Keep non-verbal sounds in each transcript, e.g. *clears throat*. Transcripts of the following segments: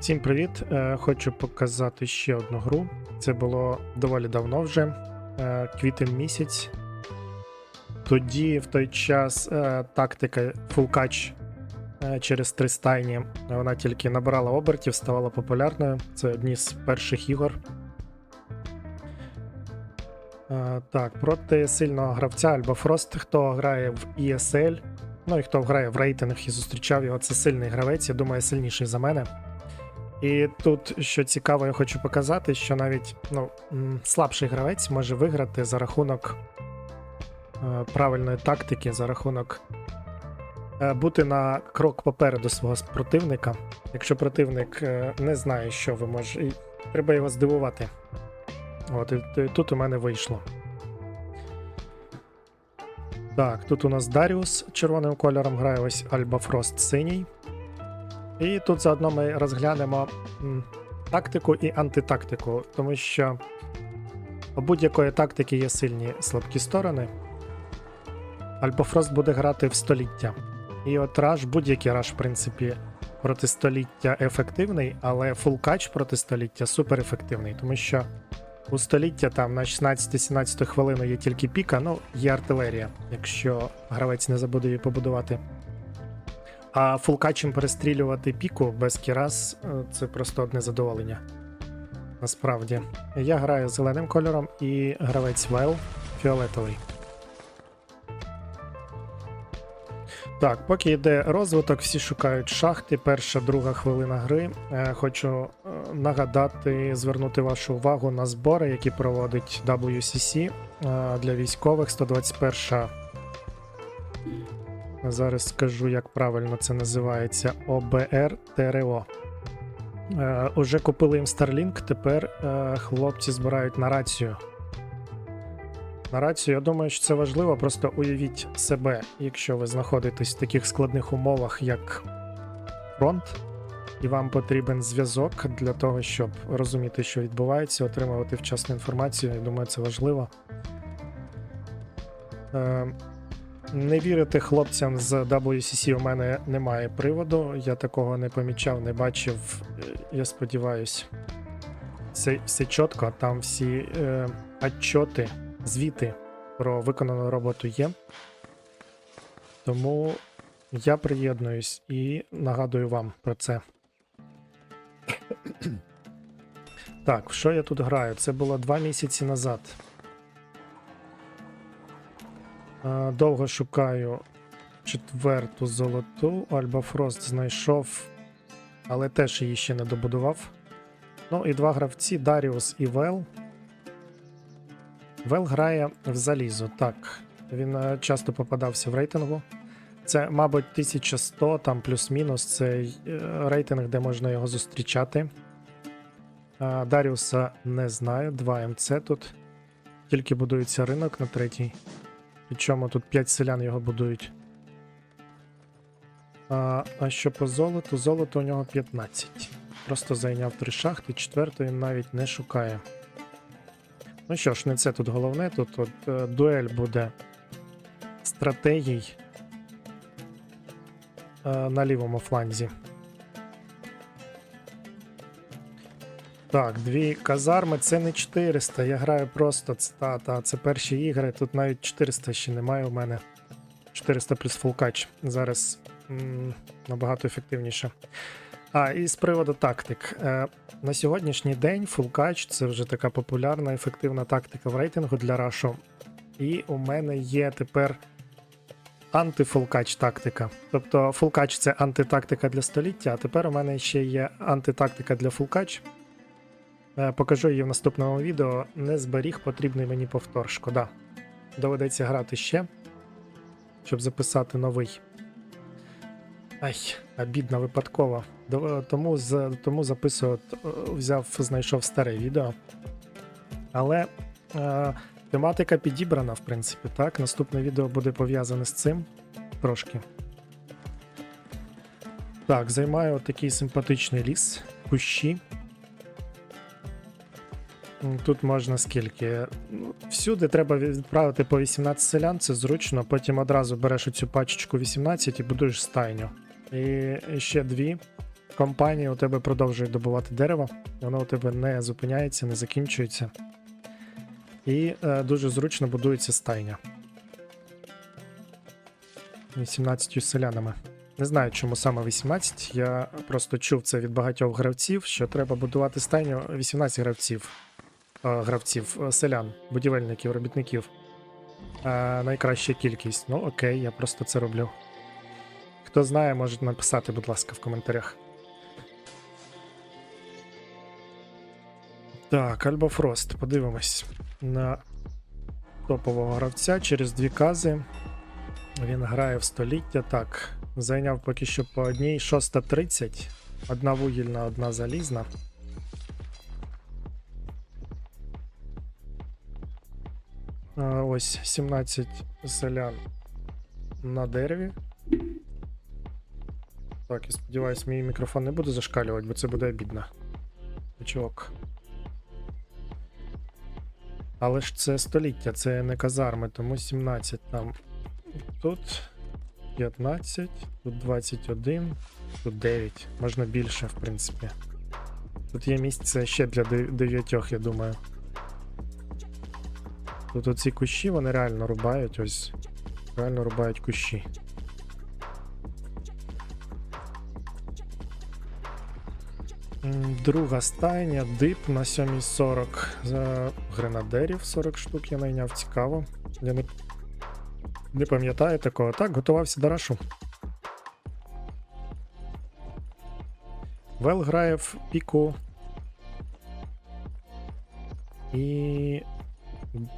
Всім привіт! Е, Хочу показати ще одну гру. Це було доволі давно вже, е, квітень місяць. Тоді в той час е, тактика фулкач через три стайні вона тільки набирала обертів, ставала популярною. Це одні з перших ігор. Так, проти сильного гравця Альба Фрост, хто грає в ESL, ну і хто грає в рейтинг і зустрічав його, це сильний гравець, я думаю, сильніший за мене. І тут, що цікаво, я хочу показати, що навіть ну, слабший гравець може виграти за рахунок е, правильної тактики, за рахунок е, бути на крок попереду свого противника. Якщо противник е, не знає, що ви можете, треба його здивувати. От, і, тут у мене вийшло. Так, тут у нас Даріус червоним кольором грає ось Альба Фрост синій. І тут заодно ми розглянемо тактику і антитактику, тому що у будь-якої тактики є сильні слабкі сторони. Альбофрост буде грати в століття. І от раш, будь-який раш, в принципі, проти століття ефективний, але фулкач проти століття суперефективний, тому що у століття там на 16-17 хвилину є тільки піка, ну, є артилерія, якщо гравець не забуде її побудувати. А фулкачем перестрілювати піку без кірас е, це просто одне задоволення. Насправді. Я граю зеленим кольором і гравець Вел фіолетовий. Так, поки йде розвиток, всі шукають шахти. Перша, друга хвилина гри. Е, Хочу е, нагадати, звернути вашу увагу на збори, які проводить WCC для військових 121 Зараз скажу, як правильно це називається ОБР ТРО. Е, уже купили їм Starlink, тепер е, хлопці збирають на рацію. На рацію, я думаю, що це важливо. Просто уявіть себе, якщо ви знаходитесь в таких складних умовах, як фронт, і вам потрібен зв'язок для того, щоб розуміти, що відбувається, отримувати вчасну інформацію. Я думаю, це важливо. Е, не вірити хлопцям з WCC у мене немає приводу. Я такого не помічав, не бачив. Е, Я сподіваюсь, все, все чітко. Там всі е, отчоти, звіти про виконану роботу є. Тому я приєднуюсь і нагадую вам про це. Так, що я тут граю? Це було два місяці назад. Е, Довго шукаю четверту золоту. Альба Фрост знайшов, але теж її ще не добудував. Ну і два гравці Даріус і Вел. Вел грає в залізо. Так, він е, часто попадався в рейтингу. Це, мабуть, 1100 там плюс-мінус. Це е, рейтинг, де можна його зустрічати. Даріуса не знаю. 2 МЦ тут. Тільки будується ринок на третій. Причому тут 5 селян його будують. А, а що по золоту? Золото у нього 15. Просто зайняв три шахти, четвертої навіть не шукає. Ну що ж, не це тут головне. Тут от, е, дуель буде стратегій е, на лівому фланзі. Так, дві казарми це не 400. Я граю просто це, та, та, це перші ігри. Тут навіть 400 ще немає у мене. 400 плюс фулкач. Зараз м, набагато ефективніше. А, і з приводу тактик. Е, на сьогоднішній день фулкач це вже така популярна, ефективна тактика в рейтингу для рашу. І у мене є тепер антифулкач тактика. Тобто фулкач це антитактика для століття, а тепер у мене ще є антитактика для фулкач. Е, Покажу її в наступному відео. Не зберіг потрібний мені повтор. Шкода. Доведеться грати ще, щоб записати новий. Ай, обідно випадково. Тому, тому записую, е, взяв, знайшов старе відео. Але е, тематика підібрана, в принципі, так. Наступне відео буде пов'язане з цим трошки. Так, займаю такий симпатичний ліс, кущі. Тут можна скільки. Ну, Всюди треба відправити по 18 селян, це зручно. Потім одразу береш оцю пачечку 18 і будуєш стайню. І ще дві компанії у тебе продовжують добувати дерево, воно у тебе не зупиняється, не закінчується. І е, дуже зручно будується стайня. 18 селянами. Не знаю, чому саме 18. Я просто чув це від багатьох гравців, що треба будувати стайню 18 гравців, гравців, е, селян, будівельників, робітників. Е, найкраща кількість. Ну окей, я просто це роблю. Хто знає, може написати, будь ласка, в коментарях. Так, Альба Фрост, подивимось на топового гравця через дві кази. Він грає в століття. Так, зайняв поки що по одній 6.30. Одна вугільна, одна залізна. Ось 17 селян на дереві. Так, я сподіваюсь, мій мікрофон не буде зашкалювати, бо це буде обідно. Чувак. Але ж це століття, це не казарми, тому 17 там. Тут 15, тут 21, тут 9. Можна більше, в принципі. Тут є місце ще для дев- дев'ятьох, я думаю. Тут оці кущі вони реально рубають, ось. Реально рубають кущі. Друга стайня, дип на 7.40 за гренадерів 40 штук я найняв, цікаво. Я не, не пам'ятаю такого. Так, готувався до рашу. Вел грає в піку. І.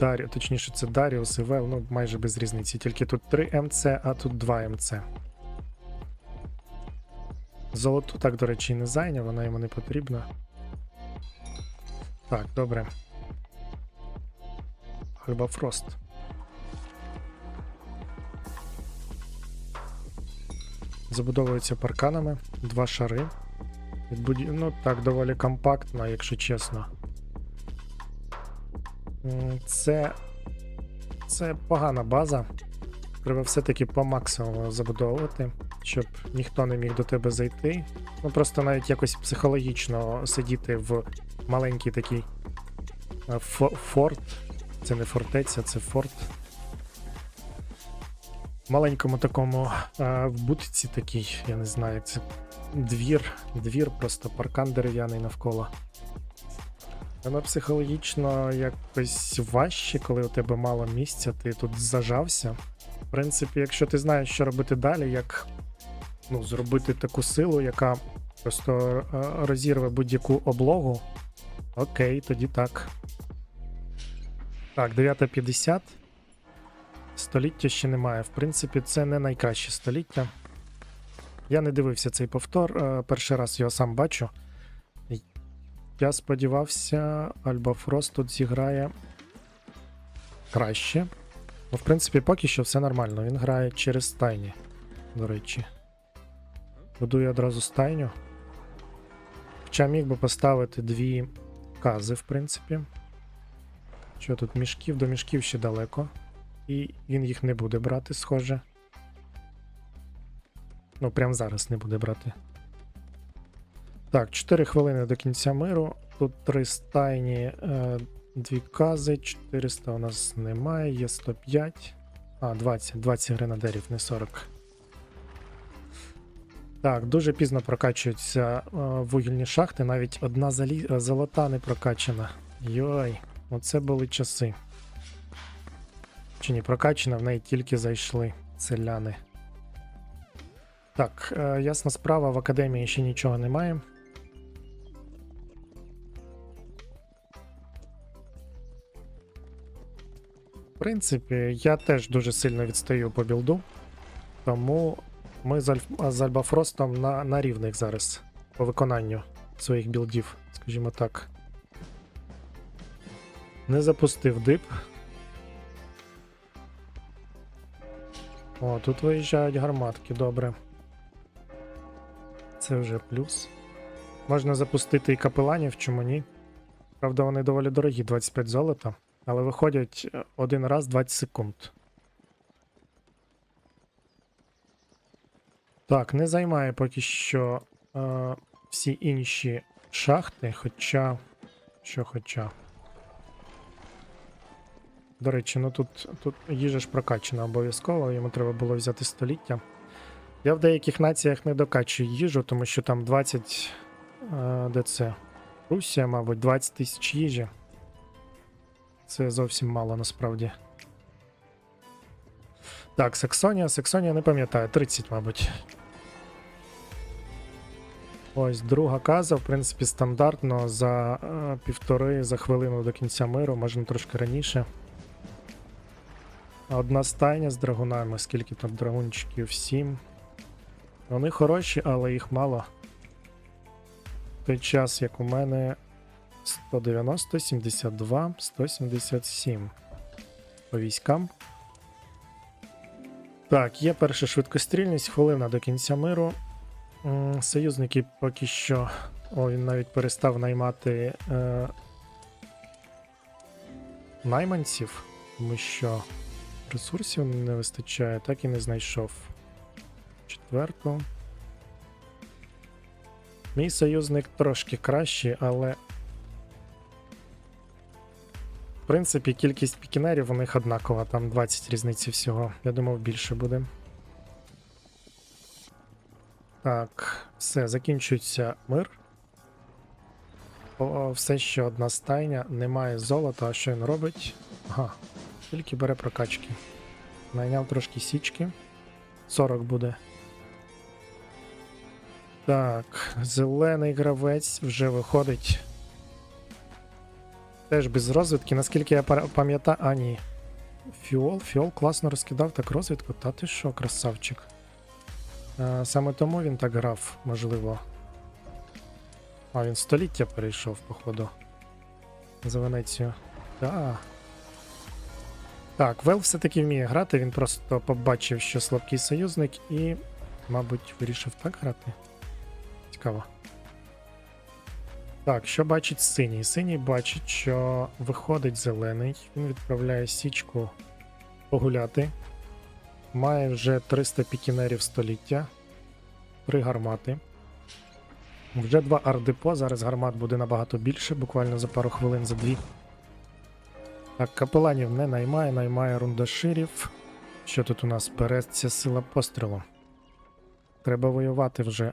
Дарі, точніше, це Даріус і Вел, ну майже без різниці. Тільки тут 3 МЦ, а тут 2 МЦ. Золоту так, до речі, не зайняв, вона йому не потрібна. Так, добре. Альба Фрост. Забудовується парканами, два шари. Відбуді... Ну так, доволі компактно, якщо чесно. Це. Це погана база. Треба все-таки по максимуму забудовувати, щоб ніхто не міг до тебе зайти. Ну просто навіть якось психологічно сидіти в маленький такий е, форт. Це не фортеця, це форт. Маленькому такому е, в будці такий, я не знаю, як це двір, двір, просто паркан дерев'яний навколо. Воно психологічно якось важче, коли у тебе мало місця, ти тут зажався. В принципі, якщо ти знаєш, що робити далі, як ну, зробити таку силу, яка просто е, розірве будь-яку облогу. Окей, тоді так. Так, 9.50. Століття ще немає. В принципі, це не найкраще століття. Я не дивився цей повтор, е, перший раз його сам бачу. Я сподівався, Альба Фрост тут зіграє краще. Ну, в принципі, поки що все нормально. Він грає через стайні, до речі. Будує одразу стайню. Хоча міг би поставити дві кази, в принципі. Що тут мішків до мішків ще далеко. І він їх не буде брати, схоже. Ну, прямо зараз не буде брати. Так, 4 хвилини до кінця миру. Тут три стайні, е, дві кази, 400 у нас немає, є 105. А, 20, 20 гренадерів, не 40. Так, дуже пізно прокачуються е, вугільні шахти, навіть одна залі... е, золота не прокачана. Йой, оце були часи. Чи ні, прокачана, в неї тільки зайшли селяни. Так, ясна справа, в академії ще нічого немає. Принципі, я теж дуже сильно відстаю по білду, тому ми з, Альф... з Альбафростом на, на рівних зараз по виконанню своїх білдів, скажімо так. Не запустив дип. О, тут виїжджають гарматки, добре. Це вже плюс. Можна запустити і капеланів, чому ні? Правда, вони доволі дорогі, 25 золота, але виходять е, один раз 20 секунд. Так, не займає поки що е, всі інші шахти, хоча. Що хоча. До речі, ну тут, тут їжа ж прокачана обов'язково, йому треба було взяти століття. Я в деяких націях не докачую їжу, тому що там 20. Е, де? Русія, мабуть, 20 тисяч їжі. Це зовсім мало насправді. Так, Саксонія. Саксонія не пам'ятаю, 30, мабуть. Ось друга каза, в принципі, стандартно за е, півтори за хвилину до кінця миру, можна трошки раніше. Одна стайня з драгунами, скільки там драгунчиків? 7. Вони хороші, але їх мало. В той час, як у мене 190, 72, 177 по військам. Так, є перша швидкострільність, хвилина до кінця миру. Союзники поки що. О, він навіть перестав наймати е, найманців, тому що ресурсів не вистачає, так і не знайшов. Четверту. Мій союзник трошки кращий, але. В принципі, кількість пікінерів у них однакова, там 20 різниці всього. Я думав, більше буде. Так, все, закінчується мир. О, все ще одна стайня, немає золота, а що він робить? Ага, тільки бере прокачки. Найняв трошки січки. 40 буде. Так, зелений гравець вже виходить. Теж без розвідки, наскільки я пам'ятаю. А, ні. Фіол, Фіол класно розкидав так розвідку. Та ти що, красавчик. А, саме тому він так грав, можливо. А, він століття перейшов, походу. За Венецію. Так. Так, Вел все-таки вміє грати, він просто побачив, що слабкий союзник, і, мабуть, вирішив так грати. Цікаво. Так, що бачить синій? Синій бачить, що виходить зелений, він відправляє січку погуляти. Має вже 300 пікінерів століття, 3 гармати. Вже два ардепо, зараз гармат буде набагато більше, буквально за пару хвилин, за дві. Так, капеланів не наймає, наймає рундаширів. Що тут у нас? Береться сила пострілу. Треба воювати вже.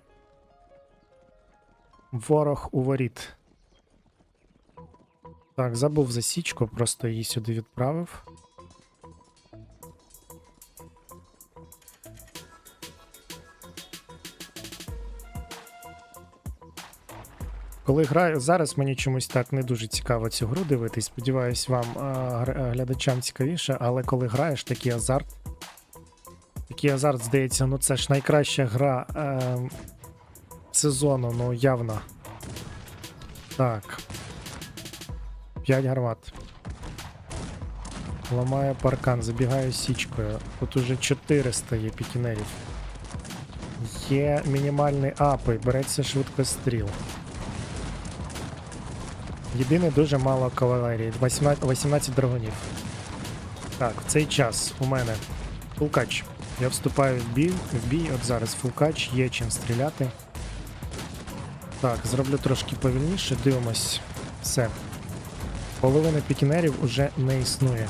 Ворог у воріт. Так, забув засічку, просто її сюди відправив. Коли граю зараз, мені чомусь так не дуже цікаво цю гру дивитись. Сподіваюсь, вам глядачам цікавіше, але коли граєш, такий азарт. Такий азарт, здається, ну це ж найкраща гра е, сезону, ну явно. Так. 5 гармат. Ламає паркан, забігаю січкою. Тут уже 400 є пікінерів. Є мінімальний апи, береться швидкостріл. Єдине дуже мало кавалерії. 18, 18 драгунів. Так, в цей час у мене фулкач. Я вступаю в бій, в бій, от зараз фулкач, є чим стріляти. Так, зроблю трошки повільніше, дивимось. Все. Половина пікінерів уже не існує.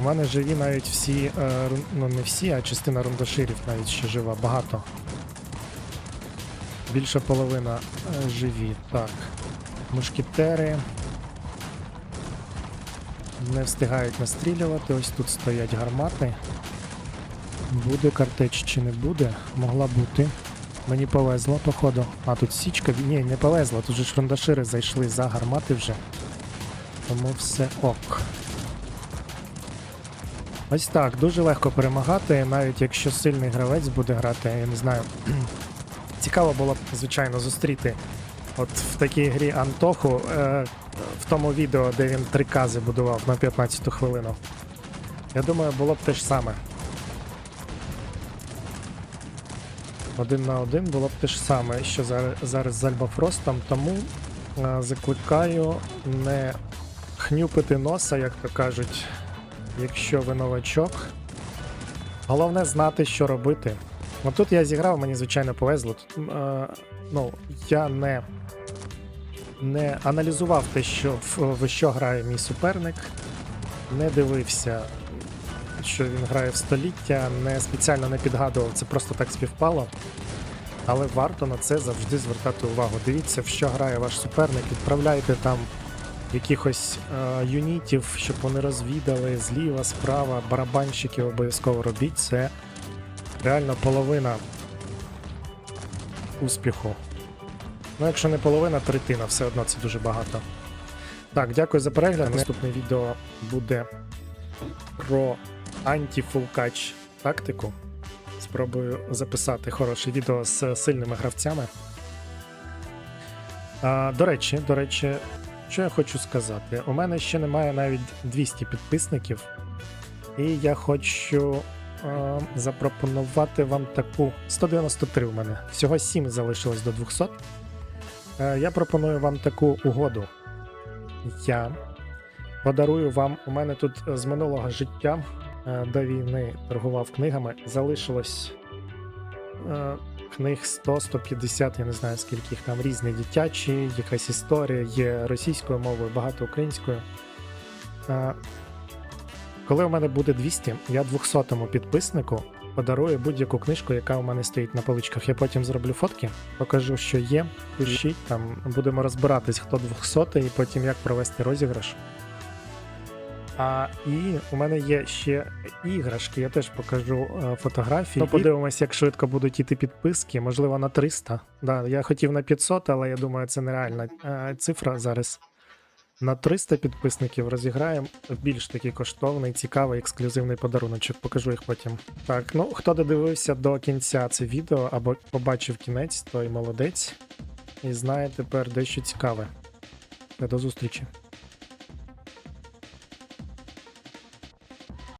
У мене живі навіть всі, е, ну не всі, а частина рундаширів навіть ще жива, багато. Більша половина е, живі. Так. Мушкетери. Не встигають настрілювати. Ось тут стоять гармати. Буде картеч чи не буде? Могла бути. Мені повезло, походу. А тут січка. Ні, не повезло. Тут же ж рундашири зайшли за гармати вже. Тому все ок. Ось так, дуже легко перемагати, навіть якщо сильний гравець буде грати, я не знаю. *clears throat* Цікаво було б, звичайно, зустріти от в такій грі Антоху е, в тому відео, де він три кази будував на 15 хвилину. Я думаю, було б те ж саме. Один на один було б те ж саме, що зараз, зараз з Альбафростом, тому е, закликаю не хнюпити носа, як то кажуть, якщо ви новачок. Головне знати, що робити. От тут я зіграв, мені звичайно повезло. Тут, е, ну, я не, не аналізував те, що в, в що грає мій суперник, не дивився, що він грає в століття, не спеціально не підгадував, це просто так співпало. Але варто на це завжди звертати увагу. Дивіться, в що грає ваш суперник, відправляйте там якихось е, юнітів, щоб вони розвідали зліва, справа, барабанщиків обов'язково робіть. Це реально половина успіху. Ну, якщо не половина, третина, все одно це дуже багато. Так, дякую за перегляд. Наступне відео буде про анті-фулкач тактику. Спробую записати хороше відео з сильними гравцями. А, до речі, до речі, що я хочу сказати? У мене ще немає навіть 200 підписників, і я хочу е, запропонувати вам таку 193 у мене. Всього 7 залишилось до 200. Е, я пропоную вам таку угоду. Я подарую вам. У мене тут з минулого життя до війни торгував книгами. Залишилось е, книг 100-150, я не знаю скільки їх там різні дитячі, якась історія, є російською мовою, багато українською. Е, Коли у мене буде 200, я 200-му підписнику подарую будь-яку книжку, яка у мене стоїть на поличках. Я потім зроблю фотки, покажу, що є. Пишіть там, будемо розбиратись, хто 200 і потім як провести розіграш. А і у мене є ще іграшки, я теж покажу е, фотографії. Ну, подивимось, як швидко будуть іти підписки, можливо, на 300. Да, я хотів на 500, але я думаю, це нереальна е, цифра зараз. На 300 підписників розіграємо більш такий коштовний, цікавий, ексклюзивний подаруночок. Покажу їх потім. Так, ну хто додивився до кінця це відео або побачив кінець, той молодець. І знає тепер дещо цікаве. До зустрічі.